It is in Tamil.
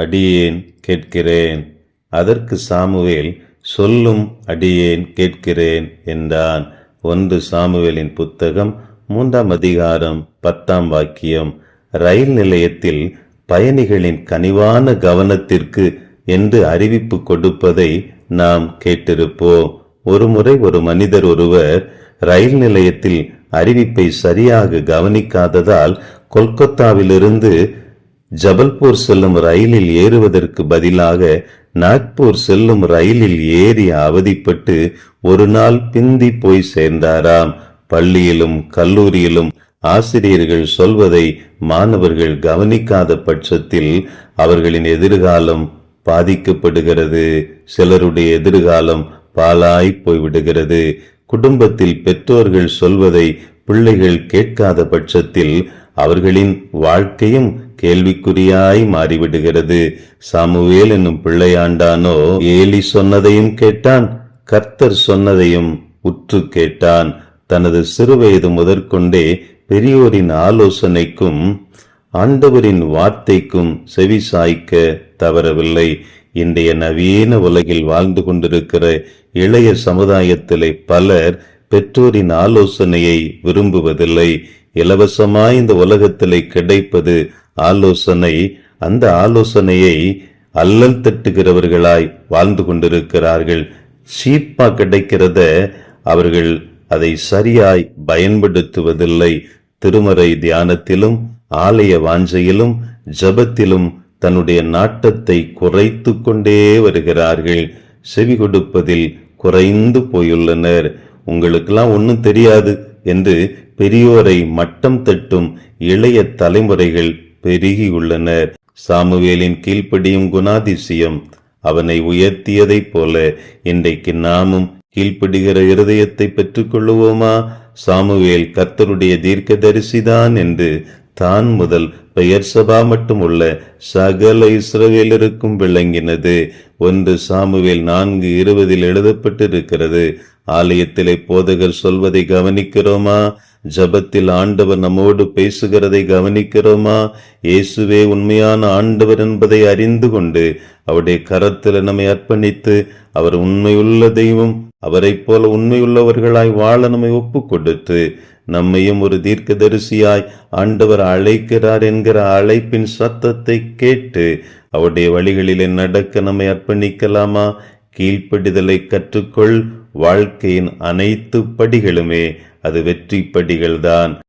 அடியேன் கேட்கிறேன். அதற்கு சாமுவேல் சொல்லும் அடியேன் கேட்கிறேன் என்றான். ஒன்று சாமுவேலின் புத்தகம் மூன்றாம் அதிகாரம் பத்தாம் வாக்கியம். ரயில் நிலையத்தில் பயணிகளின் கனிவான கவனத்திற்கு என்று அறிவிப்பு கொடுப்பதை நாம் கேட்டிருப்போம். ஒருமுறை ஒரு மனிதர் ஒருவர் ரயில் நிலையத்தில் அறிவிப்பை சரியாக கவனிக்காததால் கொல்கத்தாவிலிருந்து ஜபல்பூர் செல்லும் ரயிலில் ஏறுவதற்கு பதிலாக நாக்பூர் செல்லும் ரயிலில் ஏறி அவதிப்பட்டு ஒரு நாள் பிந்தி போய் சேர்ந்தாராம். பள்ளியிலும் கல்லூரியிலும் ஆசிரியர்கள் சொல்வதை மாணவர்கள் கவனிக்காத பட்சத்தில் அவர்களின் எதிர்காலம் பாதிக்கப்படுகிறது. சிலருடைய எதிர்காலம் பாலாய் போய்விடுகிறது. குடும்பத்தில் பெற்றோர்கள் சொல்வதை பிள்ளைகள் கேட்காத பட்சத்தில் அவர்களின் வாழ்க்கையும் கேள்விக்குறியாய் மாறிவிடுகிறது. சாமுவேல் என்னும் பிள்ளையாண்டானோ ஏலி சொன்னதையும் கேட்டான் கர்த்தர் சொன்னதையும் உற்று கேட்டான். தனது சிறுவயது முதற்கொண்டே பெரியோரின் ஆலோசனைக்கும் ஆண்டவரின் வார்த்தைக்கும் செவி சாய்க்க தவறவில்லை. இன்றைய நவீன உலகில் வாழ்ந்து கொண்டிருக்கிற இளைய சமுதாயத்திலே பலர் பெற்றோரின் ஆலோசனையை விரும்புவதில்லை. இலவசமாய் இந்த உலகத்திலே கிடைப்பது ஆலோசனை. அந்த ஆலோசனையை அல்லல் தட்டுகிறவர்களாய் வாழ்ந்து கொண்டிருக்கிறார்கள். சீப்பா கிடைக்கிறத அவர்கள் அதை சரியாய் பயன்படுத்துவதில்லை. திருமறை தியானத்திலும் ஆலய வாஞ்சையிலும் ஜபத்திலும் தன்னுடைய நாட்டத்தை குறைத்து கொண்டே வருகிறார்கள். செவி கொடுப்பதில் குறைந்து போயுள்ளனர். உங்களுக்கெல்லாம் ஒன்றும் தெரியாது. என்று பெரியோரை மட்டம் தட்டும் இளைய தலைமுறைகள் பெருகியுள்ளனர். சாமுவேலின் கீழ்ப்படியும் குணாதிசயம் அவனை உயர்த்தியதைப் போல இன்றைக்கு நாமும் கீழ்ப்படுகிற இருதயத்தை பெற்றுக்கொள்ளுவோமா சாமுவேல் கர்த்தருடைய தீர்க்கதரிசிதான் என்று தான் முதல் பெயர் சபா மட்டும் உள்ள சகல இஸ்ரவேலருக்கும் விளங்கினது. ஒன்று சாமுவேல் நான்கு இருபதில் எழுதப்பட்டிருக்கிறது. ஆலயத்திலே போதகர் சொல்வதை கவனிக்கிறோமா? ஜபத்தில் ஆண்டவர் நம்மோடு பேசுகிறதை கவனிக்கிறோமா? இயேசுவே உண்மையான ஆண்டவர் என்பதை அறிந்து கொண்டு அவருடைய கரத்தில் நம்மை அர்ப்பணித்து அவர் உண்மையுள்ள தெய்வம் அவரைப் போல உண்மையுள்ளவர்களாய் வாழ நம்மை ஒப்பு கொடுத்து நம்மையும் ஒரு தீர்க்கதரிசியாய் ஆண்டவர் அழைக்கிறார் என்கிற அழைப்பின் சத்தத்தை கேட்டு அவருடைய வழிகளிலே நடக்க நம்மை அர்ப்பணிக்கலாமா? கீழ்ப்படிதலை கற்றுக்கொள். வாழ்க்கையின் அனைத்து படிகளுமே அது வெற்றி படிகள்தான்